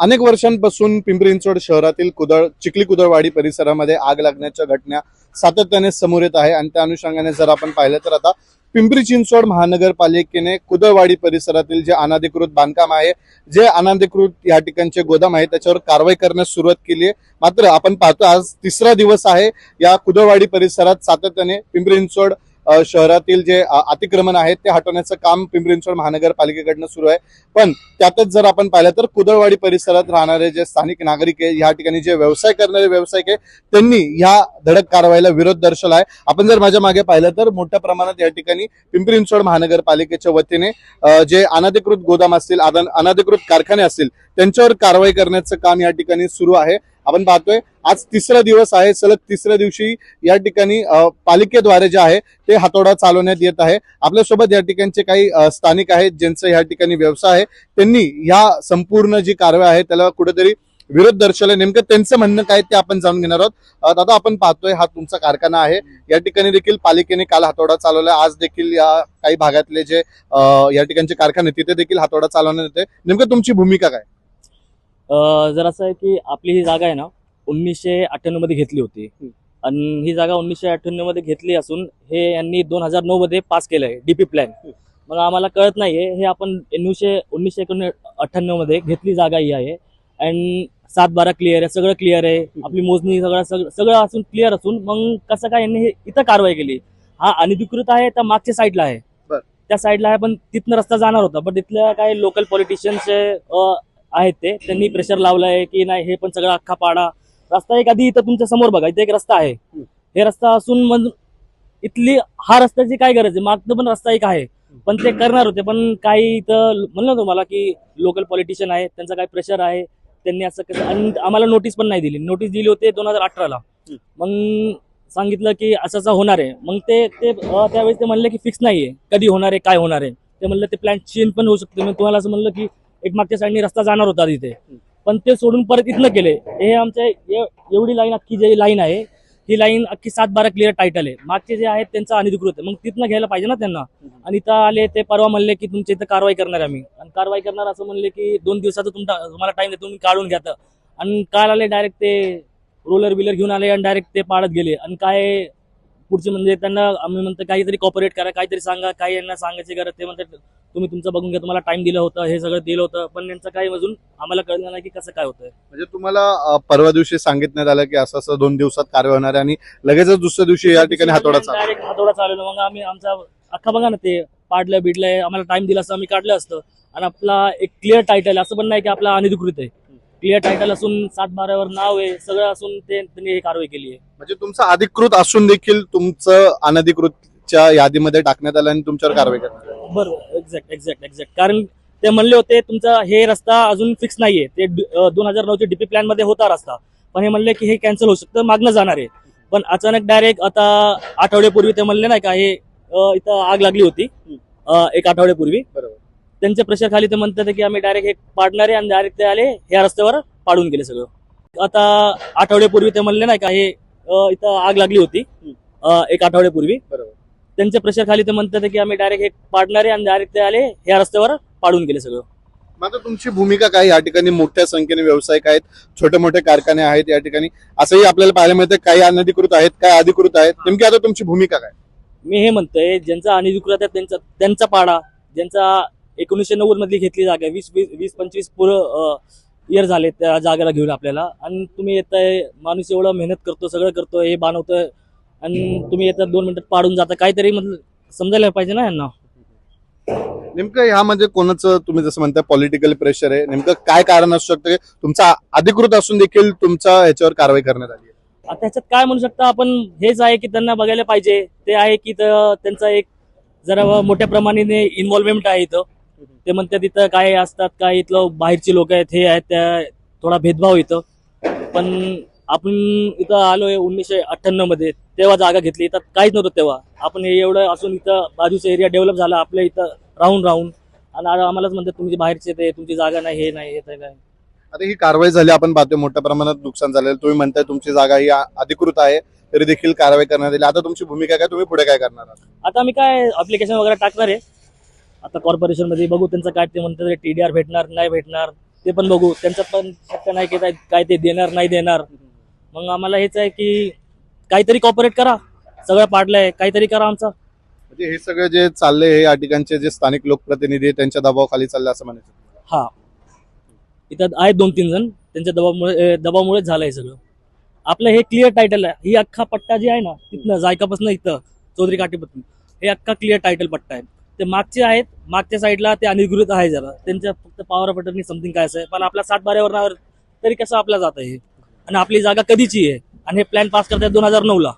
अनेक वर्षांपासून पिंपरी चिंचवड शहरातील कुदळ चिखली कुदळवाडी परिसरामध्ये आग लागण्याच्या घटना सातत्याने समोर येत आहे. आणि त्या अनुषंगाने जर आपण पाहिलं तर आता पिंपरी चिंचवड महानगरपालिकेने कुदळवाडी परिसरातील जे अनाधिकृत बांधकाम आहे जे अनाधिकृत या ठिकाणचे गोदाम आहे त्याच्यावर कारवाई करण्यास सुरुवात केली आहे. मात्र आपण पाहतो आज तिसरा दिवस आहे. या कुदळवाडी परिसरात सातत्याने पिंपरी चिंचवड शहरातील जे अतिक्रमण आहे ते हटवण्याचं काम पिंपरी चिंचवड महानगरपालिकेकडनं सुरू आहे. पण त्यातच जर आपण पाहिलं तर कुदळवाडी परिसरात राहणारे जे स्थानिक नागरिक आहे या ठिकाणी जे व्यवसाय करणारे व्यावसायिक आहे त्यांनी ह्या धडक कारवाईला विरोध दर्शवला आहे. आपण जर माझ्या मागे पाहिलं तर मोठ्या प्रमाणात या ठिकाणी पिंपरी चिंचवड महानगरपालिकेच्या वतीने जे अनधिकृत गोदाम असतील अन- अनधिकृत कारखाने असतील त्यांच्यावर कारवाई करण्याचं काम या ठिकाणी सुरू आहे. आपण पाहतोय आज तिसरा दिवस आहे. सलग तिसऱ्या दिवशी या ठिकाणी पालिकेद्वारे जे आहे ते हातोडा चालवण्यात येत आहे. आपल्यासोबत या ठिकाणचे काही स्थानिक आहेत ज्यांचं या ठिकाणी व्यवसाय आहे. त्यांनी ह्या संपूर्ण जी कारवाई आहे त्याला कुठेतरी विरोध दर्शवला नेमकं त्यांचं म्हणणं काय ते आपण जाणून घेणार आहोत. दादा आपण पाहतोय हा तुमचा कारखाना आहे. या ठिकाणी देखील पालिकेने काल हातोडा चालवला आज देखील या काही भागातले जे या ठिकाणचे कारखाने तिथे देखील हातोडा चालवण्यात येते नेमकं तुमची भूमिका काय? जर असं आहे की आपली ही जागा आहे ना उन्नीसशे अठ्ठ्याण्णवमध्ये घेतली होती. आणि ही जागा उन्नीसशे अठ्ठ्याण्णवमध्ये घेतली असून हे यांनी दोन हजार नऊ मध्ये पास केलंय डीपी प्लॅन मग आम्हाला कळत नाहीये हे आपण एकोणीसशे उन्नीसशे एकोण अठ्ठ्याण्णवमध्ये घेतली जागा ही आहे. अँड सात बारा क्लिअर आहे सगळं क्लिअर आहे. आपली मोजणी सगळं सगळं असून क्लिअर असून मग कसं काय यांनी हे इथं कारवाई केली? हा अनधिकृत आहे तर मागच्या साईडला आहे. त्या साईडला आहे पण तिथनं रस्ता जाणार होता. पण तिथल्या काही लोकल पॉलिटिशियन्स आहेत ते. त्यांनी प्रेशर लावलंय की नाही हे पण सगळं अख्खा पाडा. रस्ता एक आधी इथं तुमच्यासमोर बघा इथे एक रस्ता आहे. हे रस्ता असून मग इथली हा रस्त्याची काय गरज आहे? मागचं पण रस्ता एक आहे. पण ते करणार होते पण काही इथं म्हणलं तुम्हाला की लोकल पॉलिटिशियन आहे त्यांचं काही प्रेशर आहे त्यांनी असं कसं आणि आम्हाला नोटीस पण नाही दिली. नोटीस दिली होती दोन हजार अठराला. मग सांगितलं की असं असं होणार आहे. मग ते ते त्यावेळेस ते म्हणले की फिक्स नाहीये. कधी होणार आहे काय होणार आहे? ते म्हणलं ते प्लॅन चेंज पण होऊ शकते. मग तुम्हाला असं म्हणलं की एक मागच्या साईडने रस्ता जाणार होता तिथे. पण ते सोडून परत इथनं केले. हे आमच्या एवढी लाईन अख्खी जी लाईन आहे ही लाईन अख्खी सात बारा क्लिअर टायटल आहे. मागचे जे आहेत त्यांचं अनधिकृत आहे. मग तिथनं घ्यायला पाहिजे ना त्यांना. आणि इथं आले ते परवा म्हणले की तुमच्या इथं कारवाई करणार आहे आम्ही. आणि कारवाई करणार असं म्हणले की दोन दिवसाचं तुमचा तुम्हाला टाइम देतो तुम्ही काढून घ्या आणि काल आले डायरेक्ट ते रोलर बिलर घेऊन आले आणि डायरेक्ट ते पाळत गेले. आणि काय पुढचे म्हणजे त्यांना आम्ही म्हणतो काहीतरी कॉपरेट करा काहीतरी सांगा काही यांना सांगायची गरज ते म्हणतात तुम्ही तुमचं बघून घ्या तुम्हाला टाइम दिलं होतं हे सगळं दिलं होतं. पण यांचं काही अजून आम्हाला कळलं नाही की कसं काय होतंय. म्हणजे तुम्हाला परवा दिवशी सांगितण्यात आलं की असं असं दोन दिवसात कारवाई होणार आहे आणि लगेचच दुसऱ्या दिवशी या ठिकाणी हातोडा डायरेक्ट हातोडा चालवलं मग आम्ही आमचा अख्खा बघा ना ते पाडलं बिडलंय आम्हाला टाइम दिला असतं आम्ही काढलं असतं. आणि आपला एक क्लिअर टायटल असं पण नाही की आपला अनधिकृत आहे. क्लिअर टायटल असून सात बारावर नाव आहे सगळं असून ते त्यांनी ही कारवाई केली आहे. म्हणजे तुमचं अधिकृत असून देखील तुमचं अनधिकृतच्या यादीमध्ये टाकण्यात आलं आणि तुमच्यावर कारवाई करण्यात आली. बरोबर एक्झॅक्ट एक्झॅक्ट एक्झॅक्ट कारण ते म्हणले होते तुमचा हे रस्ता अजून फिक्स नाहीये. ते दोन हजार नऊच्या डीपी प्लॅनमध्ये होता रस्ता. पण हे म्हणले की हे कॅन्सल होऊ शकतं मागणं जाणार आहे. पण अचानक डायरेक्ट आता आठवड्यापूर्वी ते म्हणले नाही का हे अं, इथं आग लागली होती. अं, एक आठवड्यापूर्वी. बरोबर. त्यांच्या प्रेशर खाली ते म्हणतात की आम्ही डायरेक्ट हे पाडणारे आणि डायरेक्ट ते आले ह्या रस्त्यावर पाडून गेले सगळं. आता आठवड्यापूर्वी ते म्हणले नाही का हे इथं आग लागली होती एक आठवड्यापूर्वी. बरोबर. त्यांच्या प्रेशर खाली ते म्हणतात की आम्ही डायरेक्ट हे पाडणारे आणि डायरेक्ट ते आले ह्या रस्त्यावर पाडून गेले सगळं. मात्र तुमची भूमिका काय? या ठिकाणी मोठ्या संख्येने व्यावसायिक आहेत छोटे मोठे कारखाने आहेत या ठिकाणी. असंही आपल्याला पाहायला मिळतं काही अनधिकृत आहेत काही अधिकृत आहेत. नेमकी आता तुमची भूमिका काय? मी हे म्हणतोय ज्यांचा अनधिकृत आहे त्यांचा त्यांचा पाडा ज्यांचा एकोणीसशे नव्वद मधली घेतली जागा. आहे, वीस वीस वीस पंचवीस पुरं इयर झाले त्या जागेला घेऊन आपल्याला. आणि तुम्ही येताय माणूस एवढं मेहनत करतो सगळं करतो हे बनवतोय. आणि तुम्ही येतात दोन मिनिटात पाडून जाता. काहीतरी मतलब समजायला पाहिजे ना यांना? नेमकं ह्यामध्ये कोणाचं तुम्ही जसं म्हणताय पॉलिटिकल प्रेशर आहे. नेमकं काय कारण असू शकतं की तुमचा अधिकृत असून देखील तुमच्या ह्याच्यावर कारवाई करण्यात आली आहे? आता ह्याच्यात काय म्हणू शकता आपण? हेच आहे की त्यांना बघायला पाहिजे. ते आहे की त- त्यांचा एक जरा मोठ्या प्रमाणाने इन्व्हॉल्वमेंट आहे इथं. ते म्हणतात तिथं काय असतात काय इथलं बाहेरची लोक आहेत हे आहेत त्या थोडा भेदभाव इथं. पण आपण इथं आलोय उन्नीसशे अठ्ठ्याण्णवमध्ये तेव्हा जागा घेतली. इथं काहीच नव्हतं तेव्हा. आपण हे एवढं असून इथं बाजूचा एरिया डेव्हलप झाला आपल्या इथं राहून राहून. आणि आम्हालाच म्हणतात तुमची बाहेरचे ते तुमची जागा नाही हे नाही हे काय. आता ही कारवाई झाली आपण पाहतोय मोठ्या प्रमाणात नुकसान झालेलं. तुम्ही म्हणताय तुमची जागा ही अधिकृत आहे तरी देखील कारवाई करण्यात आली. आता तुमची भूमिका काय? तुम्ही पुढे काय करणार आता मी काय अप्लिकेशन वगैरे टाकणार आहे. आता कॉर्पोरेशनमध्ये बघू त्यांचं काय ते म्हणतात टीडीआर भेटणार नाही भेटणार ते पण बघू. त्यांच्यात पण शक्य नाही की काय- ते देणार नाही देणार. मग आम्हाला हेच आहे की काहीतरी कॉपरेट करा. सगळं पाडलंय. काहीतरी करा आमचं. म्हणजे हे सगळं जे चाललंय हे या ठिकाणचे जे स्थानिक लोकप्रतिनिधी आहेत, त्यांच्या दबावाखाली चाललंय असं म्हणायचं. हा. इथं आहेत दोन तीन जण. त्यांच्या दबावमुळे अं, दबावामुळेच झालंय सगळं. आपलं हे क्लिअर टायटल आहे. ही अख्खा पट्टा जी आहे ना तिथनं जायकापासून इथं चौधरी काठीपासून हे अख्खा क्लिअर टायटल पट्टा आहे. ते मागचे आहेत मागच्या साईडला ते अनिर्गृत आहे जरा. त्यांच्या फक्त पॉवर ऑफ समथिंग काय असं आहे पण आपल्या सात बाऱ्यावर तरी कसं आपल्या जात आहे हे? आणि आपली जागा कधीची आहे? आणि हे प्लॅन पास करतात दोन हजार नऊ ला.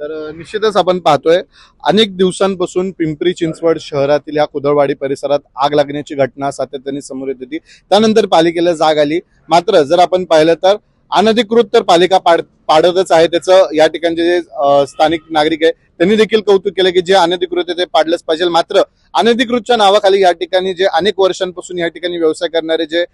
तर निश्चितच आपण पाहतोय अनेक दिवसांपासून पिंपरी चिंचवड शहरातील या कुदळवाडी परिसरात आग लागण्याची घटना सातत्याने समोर येत होती. त्यानंतर पालिकेला जाग आली. मात्र जर आपण पाहिलं तर अनधिकृत तर पालिका पाड पाडतच आहे. त्याचं या ठिकाणचे जे स्थानिक नागरिक आहे त्यांनी देखील कौतुक केलं की जे अनधिकृत ते पाडलंच पाहिजे. मात्र अनधिकृतच्या नावाखाली या ठिकाणी जे अनेक वर्षांपासून या ठिकाणी व्यवसाय करणारे जे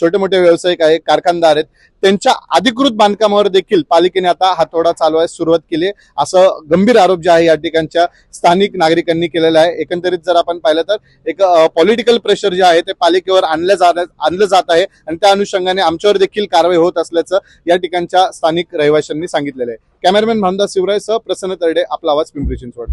छोटे मोठे व्यावसायिक आहेत कारखानदार आहेत त्यांच्या अधिकृत बांधकामावर देखील पालिकेने आता हातोडा चालवायला सुरुवात केली असं गंभीर आरोप जे आहे या ठिकाणच्या स्थानिक नागरिकांनी केलेला आहे. एकंदरीत जर आपण पाहिलं तर एक पॉलिटिकल प्रेशर जे आहे ते पालिकेवर आणलं जात आणलं जात आहे आणि त्या अनुषंगाने आमच्यावर देखील कारवाई होत असल्याचं या ठिकाणच्या स्थानिक रहिवाशांनी सांगितलेलं आहे. कॅमेरामॅन भामदास शिवराय सह प्रसन्न तरडे आपला आवाज पिंपरी चिंचवड.